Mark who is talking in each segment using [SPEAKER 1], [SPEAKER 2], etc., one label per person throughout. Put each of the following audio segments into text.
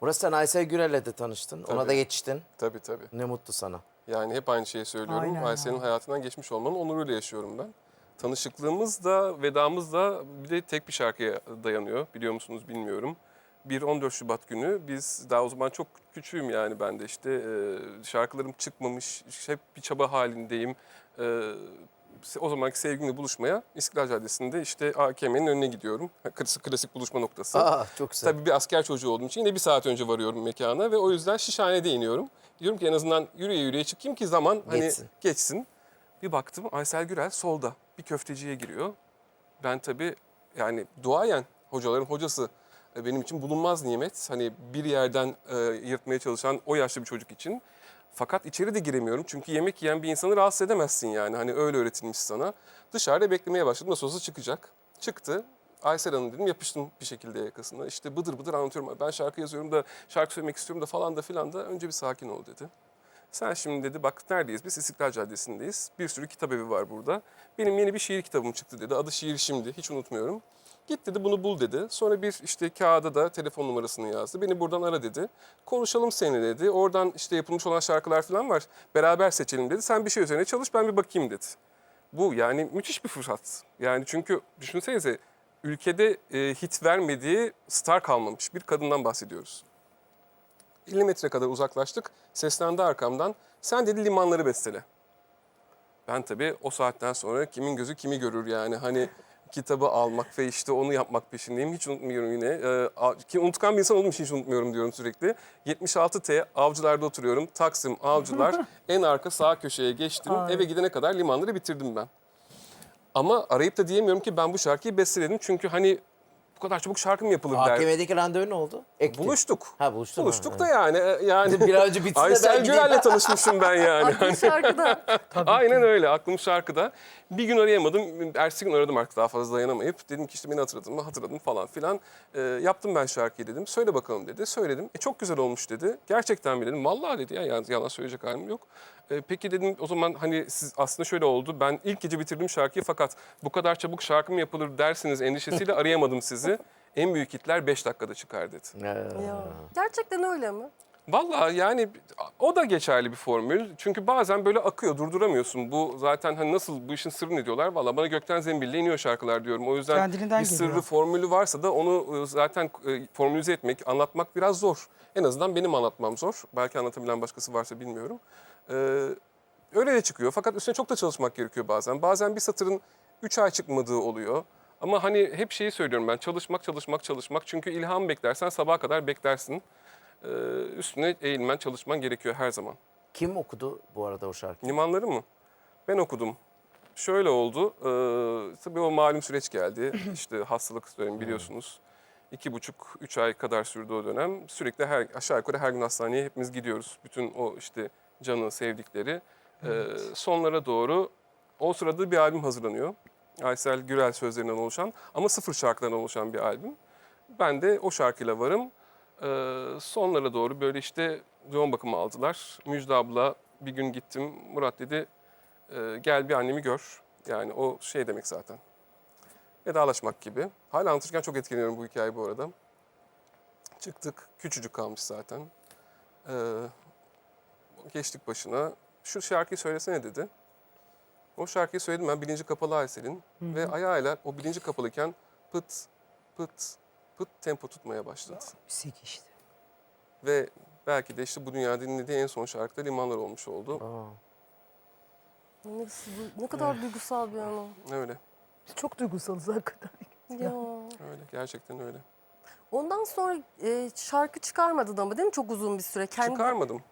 [SPEAKER 1] Burası sen Aysel Gürel'le de tanıştın. Ona
[SPEAKER 2] Tabii.
[SPEAKER 1] da yetiştin.
[SPEAKER 2] Tabii tabii.
[SPEAKER 1] Ne mutlu sana.
[SPEAKER 2] Yani hep aynı şeyi söylüyorum.
[SPEAKER 3] Aynen
[SPEAKER 2] Aysel'in
[SPEAKER 3] ya.
[SPEAKER 2] hayatından geçmiş olmanın onuruyla yaşıyorum ben. Tanışıklığımız da vedamız da bir de tek bir şarkıya dayanıyor. Biliyor musunuz bilmiyorum. Bir 14 Şubat günü biz daha o zaman çok küçüğüm yani ben de işte e, şarkılarım çıkmamış hep bir çaba halindeyim. E, o zamanki sevgimle buluşmaya İstiklal Caddesi'nde işte AKM'nin önüne gidiyorum. Klasik, klasik buluşma noktası.
[SPEAKER 1] Aa çok güzel.
[SPEAKER 2] Tabii bir asker çocuğu olduğum için yine bir saat önce varıyorum mekana ve o yüzden Şişhane'de iniyorum. Diyorum ki en azından yürüye yürüye çıkayım ki zaman hani
[SPEAKER 1] Geçsin.
[SPEAKER 2] geçsin. Bir baktım Aysel Gürel solda bir köfteciye giriyor. Ben tabii yani duayen hocaların hocası e, benim için bulunmaz nimet. Hani bir yerden e, yırtmaya çalışan o yaşlı bir çocuk için. Fakat içeri de giremiyorum çünkü yemek yiyen bir insanı rahatsız edemezsin yani. Hani öyle öğretilmiş sana. Dışarıda beklemeye başladım. Nasıl olsa çıkacak. Çıktı. Aysel Hanım dedim yapıştım bir şekilde yakasına. İşte bıdır bıdır anlatıyorum. Ben şarkı yazıyorum da şarkı söylemek istiyorum da falan da filan da. Önce bir sakin ol dedi. Sen şimdi dedi bak neredeyiz biz? İstiklal Caddesi'ndeyiz. Bir sürü kitap evi var burada. Benim yeni bir şiir kitabım çıktı dedi. Adı Şiir Şimdi. Hiç unutmuyorum. Git dedi bunu bul dedi. Sonra bir işte kağıda da telefon numarasını yazdı. Beni buradan ara dedi. Konuşalım seninle dedi. Oradan işte yapılmış olan şarkılar falan var. Beraber seçelim dedi. Sen bir şey üzerine çalış ben bir bakayım dedi. Bu yani müthiş bir fırsat. Yani çünkü düşünsenize ülkede e, hit vermediği star kalmamış bir kadından bahsediyoruz. 50 metre kadar uzaklaştık. Seslendi arkamdan. Sen dedi limanları bestele. Ben tabii o saatten sonra kimin gözü kimi görür yani. Hani kitabı almak ve işte onu yapmak peşindeyim. Hiç unutmuyorum yine. Ee, ki unutkan bir insan olduğum için hiç unutmuyorum diyorum sürekli. 76T Avcılar'da oturuyorum. Taksim Avcılar. en arka sağ köşeye geçtim.
[SPEAKER 3] Ay.
[SPEAKER 2] Eve gidene kadar limanları bitirdim ben. Ama arayıp da diyemiyorum ki ben bu şarkıyı besteledim. Çünkü hani bu kadar çabuk şarkı mı yapılır der.
[SPEAKER 1] AKM'deki randevu ne oldu? Ekti.
[SPEAKER 2] Buluştuk.
[SPEAKER 1] Ha buluştun.
[SPEAKER 2] Buluştuk da yani. e, yani
[SPEAKER 1] Bir an önce bitsin de ben
[SPEAKER 2] Aysel
[SPEAKER 1] gideyim.
[SPEAKER 2] Gürel'le tanışmışım ben yani.
[SPEAKER 4] Aklım şarkıda.
[SPEAKER 2] Aynen öyle. Aklım şarkıda. Bir gün arayamadım. Ertesi gün aradım artık daha fazla dayanamayıp. Dedim ki işte beni hatırladın mı? Hatırladım falan filan. Ee, yaptım ben şarkıyı dedim. Söyle bakalım dedi. Söyledim. E çok güzel olmuş dedi. Gerçekten mi dedim. Vallahi dedi ya yani yalan söyleyecek halim yok. Ee, peki dedim o zaman hani siz aslında şöyle oldu. Ben ilk gece bitirdim şarkıyı fakat bu kadar çabuk şarkı mı yapılır dersiniz endişesiyle arayamadım sizi. En büyük hitler 5 dakikada çıkar dedi.
[SPEAKER 4] Ya. Gerçekten öyle mi?
[SPEAKER 2] Vallahi yani o da geçerli bir formül. Çünkü bazen böyle akıyor, durduramıyorsun. Bu zaten hani nasıl bu işin sırrı ne diyorlar? Vallahi bana gökten zembille iniyor şarkılar diyorum. O yüzden
[SPEAKER 3] Kendiliğinden
[SPEAKER 2] bir sırrı,
[SPEAKER 3] geliyor.
[SPEAKER 2] formülü varsa da onu e, zaten e, formülize etmek, anlatmak biraz zor. En azından benim anlatmam zor. Belki anlatabilen başkası varsa bilmiyorum. Ee, öyle de çıkıyor. Fakat üstüne çok da çalışmak gerekiyor bazen. Bazen bir satırın 3 ay çıkmadığı oluyor. Ama hani hep şeyi söylüyorum ben çalışmak çalışmak çalışmak. Çünkü ilham beklersen sabaha kadar beklersin. Ee, üstüne eğilmen çalışman gerekiyor her zaman.
[SPEAKER 1] Kim okudu bu arada o şarkıyı?
[SPEAKER 2] Limanları mı? Ben okudum. Şöyle oldu. Ee, tabii o malum süreç geldi. İşte hastalık dönemi biliyorsunuz. İki buçuk, üç ay kadar sürdü o dönem. Sürekli her, aşağı yukarı her gün hastaneye hepimiz gidiyoruz. Bütün o işte canı, sevdikleri. Ee, sonlara doğru o sırada bir albüm hazırlanıyor. Aysel Gürel sözlerinden oluşan ama sıfır şarkılardan oluşan bir albüm. Ben de o şarkıyla varım. Ee, sonlara doğru böyle işte yoğun bakıma aldılar. Müjde abla bir gün gittim. Murat dedi "Ee, gel bir annemi gör. Yani o şey demek zaten. Vedalaşmak gibi. Hala anlatırken çok etkileniyorum bu hikayeyi bu arada. Çıktık. Küçücük kalmış zaten. Ee, geçtik başına. Şu şarkıyı söylesene dedi. O şarkıyı söyledim ben bilinci kapalı Aysel'in. Ve ayağıyla o bilinci kapalıyken pıt pıt pıt tempo tutmaya başladı.
[SPEAKER 3] Müzik işte.
[SPEAKER 2] Ve belki de işte bu dünyada dinlediği en son şarkı da Limanlar olmuş oldu.
[SPEAKER 1] Aa.
[SPEAKER 4] Nasıl, ne kadar duygusal bir an o.
[SPEAKER 2] Öyle,
[SPEAKER 3] Çok duygusalız hakikaten.
[SPEAKER 4] Ya.
[SPEAKER 2] öyle. Gerçekten öyle.
[SPEAKER 4] Ondan sonra e, şarkı çıkarmadın ama değil mi çok uzun bir süre? Kendi,
[SPEAKER 2] Çıkarmadım.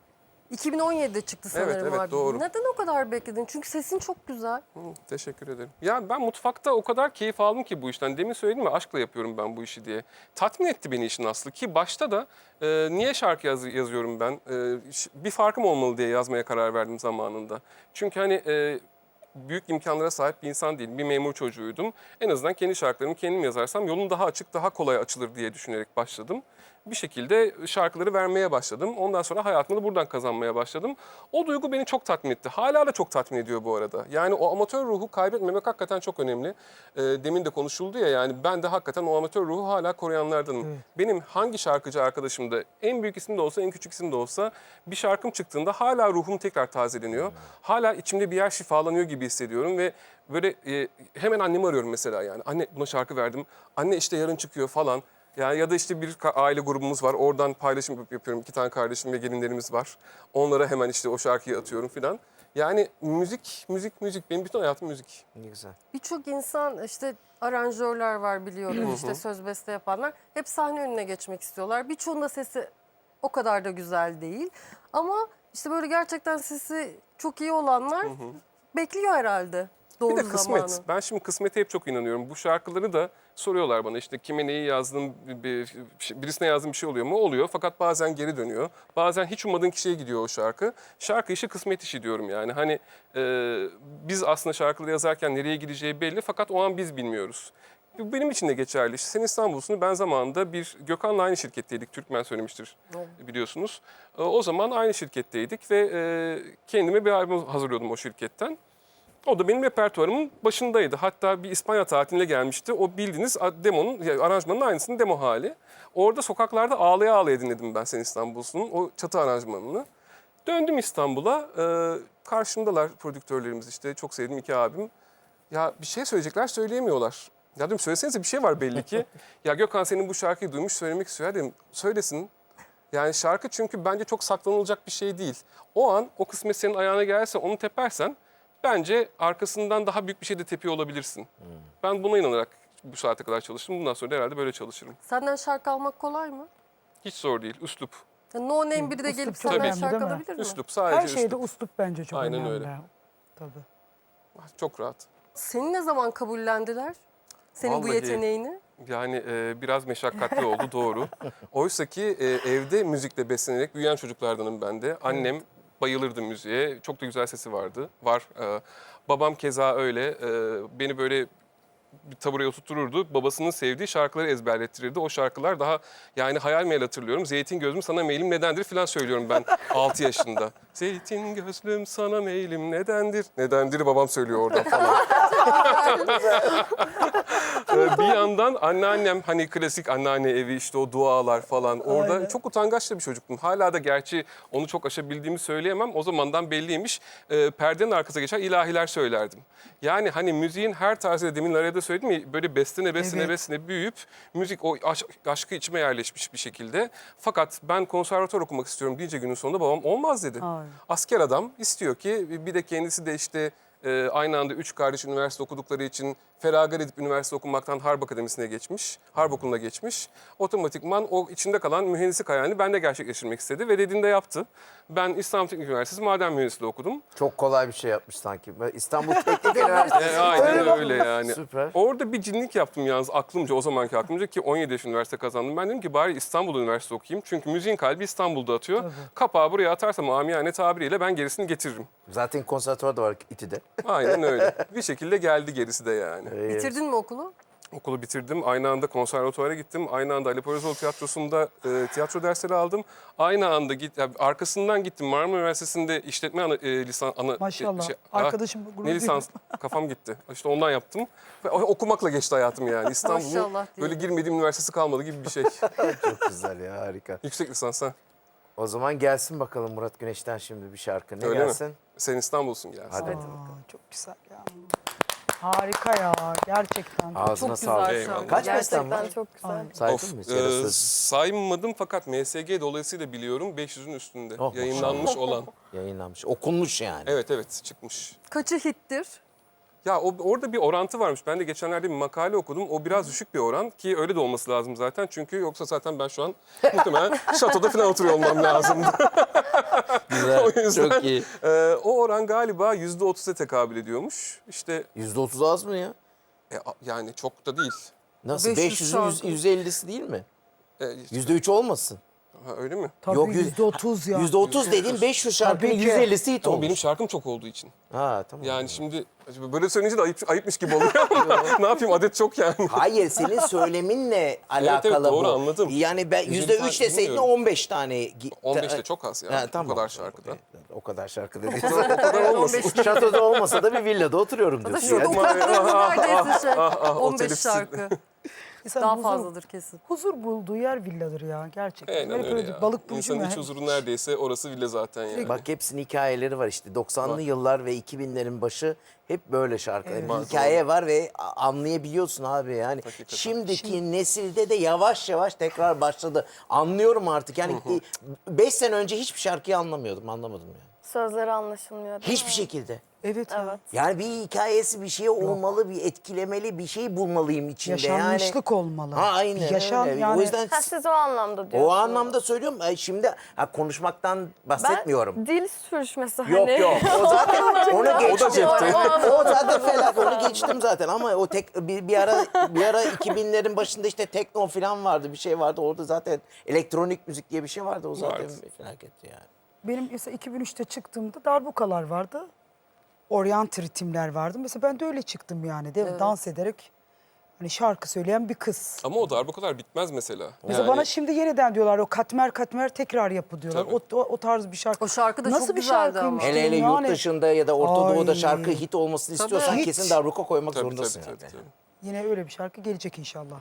[SPEAKER 4] 2017'de çıktı sanırım
[SPEAKER 2] Evet, evet,
[SPEAKER 4] albüm.
[SPEAKER 2] doğru.
[SPEAKER 4] Neden o kadar bekledin? Çünkü sesin çok güzel.
[SPEAKER 2] Hı, teşekkür ederim. Ya ben mutfakta o kadar keyif aldım ki bu işten. Demin söyledim ya aşkla yapıyorum ben bu işi diye. Tatmin etti beni işin aslı ki başta da e, niye şarkı yaz- yazıyorum ben? E, bir farkım olmalı diye yazmaya karar verdim zamanında. Çünkü hani e, büyük imkanlara sahip bir insan değilim. Bir memur çocuğuydum. En azından kendi şarkılarımı kendim yazarsam yolun daha açık, daha kolay açılır diye düşünerek başladım. Bir şekilde şarkıları vermeye başladım. Ondan sonra hayatımı da buradan kazanmaya başladım. O duygu beni çok tatmin etti. Hala da çok tatmin ediyor bu arada. Yani o amatör ruhu kaybetmemek hakikaten çok önemli. Ee, demin de konuşuldu ya yani ben de hakikaten o amatör ruhu hala koruyanlardanım. Benim hangi şarkıcı arkadaşım da en büyük isim de olsa en küçük isim de olsa bir şarkım çıktığında hala ruhum tekrar tazeleniyor. Hala içimde bir yer şifalanıyor gibi hissediyorum ve böyle e, hemen annemi arıyorum mesela yani. Anne buna şarkı verdim. Anne işte yarın çıkıyor falan. Yani ya da işte bir aile grubumuz var. Oradan paylaşım yap- yapıyorum. İki tane kardeşim ve gelinlerimiz var. Onlara hemen işte o şarkıyı atıyorum filan. Yani müzik, müzik, müzik. Benim bütün hayatım müzik.
[SPEAKER 1] Ne güzel.
[SPEAKER 4] Birçok insan işte aranjörler var biliyorum işte söz beste yapanlar. Hep sahne önüne geçmek istiyorlar. Birçoğunda sesi o kadar da güzel değil. Ama işte böyle gerçekten sesi çok iyi olanlar bekliyor herhalde doğru
[SPEAKER 2] Bir de kısmet.
[SPEAKER 4] zamanı.
[SPEAKER 2] Ben şimdi kısmete hep çok inanıyorum. Bu şarkıları da soruyorlar bana işte kime neyi yazdım, bir, birisine yazdığım bir şey oluyor mu? Oluyor fakat bazen geri dönüyor. Bazen hiç ummadığın kişiye gidiyor o şarkı. Şarkı işi kısmet işi diyorum yani. Hani e, biz aslında şarkıları yazarken nereye gideceği belli fakat o an biz bilmiyoruz. Bu Benim için de geçerli. İşte Sen İstanbul'sunu ben zamanında bir Gökhan'la aynı şirketteydik. Türkmen söylemiştir biliyorsunuz. E, O zaman aynı şirketteydik ve e, kendime bir albüm hazırlıyordum o şirketten. O da benim repertuarımın başındaydı. Hatta bir İspanya tatiline gelmişti. O bildiğiniz demonun, yani aranjmanın aynısının demo hali. Orada sokaklarda ağlaya ağlaya dinledim ben Sen İstanbul'sun o çatı aranjmanını. Döndüm İstanbul'a. Ee, karşımdalar prodüktörlerimiz işte. Çok sevdiğim iki abim. Ya bir şey söyleyecekler söyleyemiyorlar. Ya dedim söylesenize bir şey var belli ki. ya Gökhan senin bu şarkıyı duymuş söylemek istiyor. Dedim söylesin. Yani şarkı çünkü bence çok saklanılacak bir şey değil. O an o kısmet senin ayağına gelse onu tepersen bence arkasından daha büyük bir şey de tepiyor olabilirsin. Ben buna inanarak bu saate kadar çalıştım. Bundan sonra da herhalde böyle çalışırım.
[SPEAKER 4] Senden şarkı almak kolay mı?
[SPEAKER 2] Hiç zor değil. Üslup.
[SPEAKER 4] Yani no name biri de
[SPEAKER 3] Üslup
[SPEAKER 4] gelip
[SPEAKER 3] çok
[SPEAKER 4] senden
[SPEAKER 3] önemli,
[SPEAKER 4] şarkı
[SPEAKER 3] değil mi?
[SPEAKER 4] alabilir mi?
[SPEAKER 2] Üslup. Sadece
[SPEAKER 3] Her şeyde
[SPEAKER 2] üslup.
[SPEAKER 3] uslup bence çok
[SPEAKER 2] Aynen
[SPEAKER 3] önemli.
[SPEAKER 2] öyle.
[SPEAKER 3] Tabii.
[SPEAKER 2] Çok rahat.
[SPEAKER 4] Seni ne zaman kabullendiler? Senin bu
[SPEAKER 2] Vallahi-
[SPEAKER 4] yeteneğini?
[SPEAKER 2] Yani e, biraz meşakkatli oldu doğru. Oysa ki e, evde müzikle beslenerek büyüyen çocuklardanım ben de. Annem bayılırdı müziğe. Çok da güzel sesi vardı. Var. E, babam keza öyle. E, beni böyle bir tabureye oturtururdu. Babasının sevdiği şarkıları ezberlettirirdi. O şarkılar daha yani hayal meyil hatırlıyorum. Zeytin gözlüm sana meylim nedendir falan söylüyorum ben 6 yaşında. Zeytin gözlüm sana meylim nedendir? Nedendir babam söylüyor orada falan. Ee, bir yandan anneannem hani klasik anneanne evi işte o dualar falan orada
[SPEAKER 3] Aynen.
[SPEAKER 2] çok utangaç da bir çocuktum. Hala da gerçi onu çok aşabildiğimi söyleyemem. O zamandan belliymiş. Ee, perdenin arkasına geçer ilahiler söylerdim. Yani hani müziğin her tarzıyla demin araya da söyledim ya böyle beslene beslene
[SPEAKER 3] Evet.
[SPEAKER 2] beslene büyüyüp müzik o aş- aşkı içime yerleşmiş bir şekilde. Fakat ben konservatuar okumak istiyorum deyince günün sonunda babam olmaz dedi.
[SPEAKER 3] Aynen.
[SPEAKER 2] Asker adam istiyor ki bir de kendisi de işte e, aynı anda üç kardeş üniversite okudukları için feragat edip üniversite okumaktan Harp Akademisi'ne geçmiş. Harp Okulu'na geçmiş. Otomatikman o içinde kalan mühendislik hayalini bende gerçekleştirmek istedi ve dediğinde yaptı. Ben İstanbul Teknik Üniversitesi Maden Mühendisliği okudum.
[SPEAKER 1] Çok kolay bir şey yapmış sanki. İstanbul Teknik Üniversitesi.
[SPEAKER 2] E, aynen öyle yani.
[SPEAKER 1] Süper.
[SPEAKER 2] Orada bir cinlik yaptım yalnız aklımca o zamanki aklımca ki 17 yaş üniversite kazandım. Ben dedim ki bari İstanbul Üniversitesi okuyayım. Çünkü müziğin kalbi İstanbul'da atıyor. Kapağı buraya atarsam amiyane tabiriyle ben gerisini getiririm.
[SPEAKER 1] Zaten konservatuvar da var İTÜ'de.
[SPEAKER 2] Aynen öyle. bir şekilde geldi gerisi de yani.
[SPEAKER 4] Bitirdin mi okulu?
[SPEAKER 2] Okulu bitirdim. Aynı anda konservatuvara gittim. Aynı anda Ali Poyrazoğlu Tiyatrosu'nda e, tiyatro dersleri aldım. Aynı anda git, yani arkasından gittim Marmara Üniversitesi'nde işletme ana, e, lisan ana
[SPEAKER 3] Maşallah.
[SPEAKER 2] şey- ah,
[SPEAKER 3] Arkadaşım gurur
[SPEAKER 2] ne lisans kafam gitti. İşte ondan yaptım. Ve o- okumakla geçti hayatım yani. İstanbul'un
[SPEAKER 4] Maşallah
[SPEAKER 2] böyle
[SPEAKER 4] diyelim.
[SPEAKER 2] girmediğim üniversitesi kalmadı gibi bir şey.
[SPEAKER 1] Çok güzel ya harika.
[SPEAKER 2] Yüksek lisans ha.
[SPEAKER 1] O zaman gelsin bakalım Murat Güneş'ten şimdi bir şarkı. Ne
[SPEAKER 2] Öyle mi?
[SPEAKER 1] gelsin?
[SPEAKER 2] Sen İstanbul'sun gelsin.
[SPEAKER 1] Hadi.
[SPEAKER 3] Aa, çok güzel ya. Harika ya gerçekten.
[SPEAKER 1] Ağzına
[SPEAKER 4] Çok
[SPEAKER 1] sağlık.
[SPEAKER 4] güzel
[SPEAKER 2] Eyvallah.
[SPEAKER 1] Kaç
[SPEAKER 4] Gerçekten
[SPEAKER 1] var?
[SPEAKER 4] çok güzel.
[SPEAKER 1] Saydın
[SPEAKER 2] Of,
[SPEAKER 1] mı?
[SPEAKER 2] e, saymadım fakat MSG dolayısıyla biliyorum 500'ün üstünde
[SPEAKER 1] Oh,
[SPEAKER 2] yayınlanmış olan.
[SPEAKER 1] Yayınlanmış. Okunmuş yani.
[SPEAKER 2] Evet evet çıkmış.
[SPEAKER 4] Kaçı hittir?
[SPEAKER 2] Ya o, orada bir orantı varmış. Ben de geçenlerde bir makale okudum. O biraz düşük bir oran ki öyle de olması lazım zaten. Çünkü yoksa zaten ben şu an muhtemelen şatoda falan oturuyor olmam lazım.
[SPEAKER 1] Güzel.
[SPEAKER 2] O yüzden-
[SPEAKER 1] Çok iyi.
[SPEAKER 2] Ee, o oran galiba %30'a tekabül ediyormuş. İşte
[SPEAKER 1] Yüzde otuz az mı ya?
[SPEAKER 2] e, a- yani çok da değil.
[SPEAKER 1] Nasıl?
[SPEAKER 4] 500
[SPEAKER 1] 500'ün
[SPEAKER 4] şarkı.
[SPEAKER 1] yüzde ellisi değil mi?
[SPEAKER 2] E,
[SPEAKER 1] Yüzde üç olmasın.
[SPEAKER 2] Ha, öyle mi?
[SPEAKER 3] Tabii
[SPEAKER 1] Yok, yüz-
[SPEAKER 3] yüzde otuz ya.
[SPEAKER 1] Yüzde otuz dediğin 500 şarkının
[SPEAKER 3] Tabii ki.
[SPEAKER 1] 150'si hit
[SPEAKER 2] Ama
[SPEAKER 1] olmuş.
[SPEAKER 2] benim şarkım çok olduğu için.
[SPEAKER 1] Ha tamam.
[SPEAKER 2] Yani şimdi acaba böyle söyleyince de ayıp, ayıpmış gibi oluyor ama ne yapayım adet çok yani.
[SPEAKER 1] Hayır senin söyleminle alakalı
[SPEAKER 2] evet, doğru,
[SPEAKER 1] bu.
[SPEAKER 2] anladım.
[SPEAKER 1] Yani ben
[SPEAKER 2] Yüzde
[SPEAKER 1] yüzde
[SPEAKER 2] bir
[SPEAKER 1] üç deseydin
[SPEAKER 2] bilmiyorum.
[SPEAKER 1] 15 tane. gi-
[SPEAKER 2] 15 de çok az ya.
[SPEAKER 1] Ha,
[SPEAKER 2] Bu kadar şarkıda.
[SPEAKER 1] O kadar şarkı dedi.
[SPEAKER 2] O kadar olmasın.
[SPEAKER 1] Şatoda olmasa da bir villada oturuyorum diyorsun.
[SPEAKER 4] şurada
[SPEAKER 1] yani.
[SPEAKER 4] uzaklığımız neredeyse şey.
[SPEAKER 2] ah, o
[SPEAKER 4] 15
[SPEAKER 2] telifsiz.
[SPEAKER 4] şarkı.
[SPEAKER 3] İnsan
[SPEAKER 4] Daha
[SPEAKER 3] huzur-
[SPEAKER 4] fazladır kesin.
[SPEAKER 3] Huzur bulduğu yer villadır ya gerçekten.
[SPEAKER 2] Aynen
[SPEAKER 3] Hep
[SPEAKER 2] öyle ya.
[SPEAKER 3] Balık burcu
[SPEAKER 2] İnsanın
[SPEAKER 3] mu?
[SPEAKER 2] iç huzuru neredeyse orası bile zaten yani.
[SPEAKER 1] Bak hepsinin hikayeleri var işte. 90'lı
[SPEAKER 2] Var.
[SPEAKER 1] yıllar ve 2000'lerin başı hep böyle şarkılar.
[SPEAKER 3] Evet.
[SPEAKER 1] Bir hikaye var ve anlayabiliyorsun abi yani.
[SPEAKER 2] Hakikaten.
[SPEAKER 1] Şimdiki nesilde de yavaş yavaş tekrar başladı. Anlıyorum artık. Yani 5 sene önce hiçbir şarkıyı anlamıyordum. Anlamadım yani.
[SPEAKER 5] Sözleri anlaşılmıyor. değil
[SPEAKER 1] Hiçbir
[SPEAKER 5] mi?
[SPEAKER 1] şekilde.
[SPEAKER 3] Evet, ya.
[SPEAKER 5] Evet.
[SPEAKER 1] Yani bir hikayesi bir şey olmalı, bir etkilemeli bir şey bulmalıyım içinde.
[SPEAKER 3] Yaşanmışlık
[SPEAKER 1] yani.
[SPEAKER 3] olmalı.
[SPEAKER 1] Ha aynen
[SPEAKER 3] Yaşam
[SPEAKER 1] öyle.
[SPEAKER 3] yani
[SPEAKER 1] O yüzden
[SPEAKER 5] Ha, siz o anlamda diyorsunuz.
[SPEAKER 1] o anlamda söylüyorum. Ay, Şimdi ha, konuşmaktan bahsetmiyorum.
[SPEAKER 5] Ben dil sürüşmesi hani.
[SPEAKER 1] Yok yok. O zaten onu geçtim.
[SPEAKER 2] cepte.
[SPEAKER 1] o zaten felak. Onu geçtim zaten ama o tek bir, bir ara bir ara 2000'lerin başında işte tekno falan vardı. Bir şey vardı. Orada zaten elektronik müzik diye bir şey vardı. O zaten
[SPEAKER 2] Vardı.
[SPEAKER 1] felaketti yani.
[SPEAKER 3] Benim mesela 2003'te çıktığımda darbukalar vardı. Orient ritimler vardı. Mesela ben de öyle çıktım yani. De, Dans ederek hani şarkı söyleyen bir kız.
[SPEAKER 2] Ama o darbe kadar bitmez mesela.
[SPEAKER 3] Mesela
[SPEAKER 2] Yani
[SPEAKER 3] bana şimdi yeniden diyorlar o katmer katmer tekrar yapı diyorlar. O,
[SPEAKER 2] Tabii.
[SPEAKER 3] o, o tarz bir şarkı.
[SPEAKER 4] O şarkı da
[SPEAKER 3] Nasıl
[SPEAKER 4] çok
[SPEAKER 3] bir
[SPEAKER 4] güzeldi
[SPEAKER 3] şarkıymış
[SPEAKER 4] ama.
[SPEAKER 1] Hele hele
[SPEAKER 3] diyorum
[SPEAKER 1] yurt
[SPEAKER 3] yani.
[SPEAKER 1] dışında ya da Orta Doğu'da
[SPEAKER 3] Ay.
[SPEAKER 1] şarkı hit olmasını istiyorsan
[SPEAKER 3] Hit.
[SPEAKER 1] kesin darbuka koymak
[SPEAKER 2] tabii,
[SPEAKER 1] zorundasın.
[SPEAKER 2] tabii,
[SPEAKER 1] yani.
[SPEAKER 2] tabii, tabii.
[SPEAKER 3] Yine öyle bir şarkı gelecek inşallah.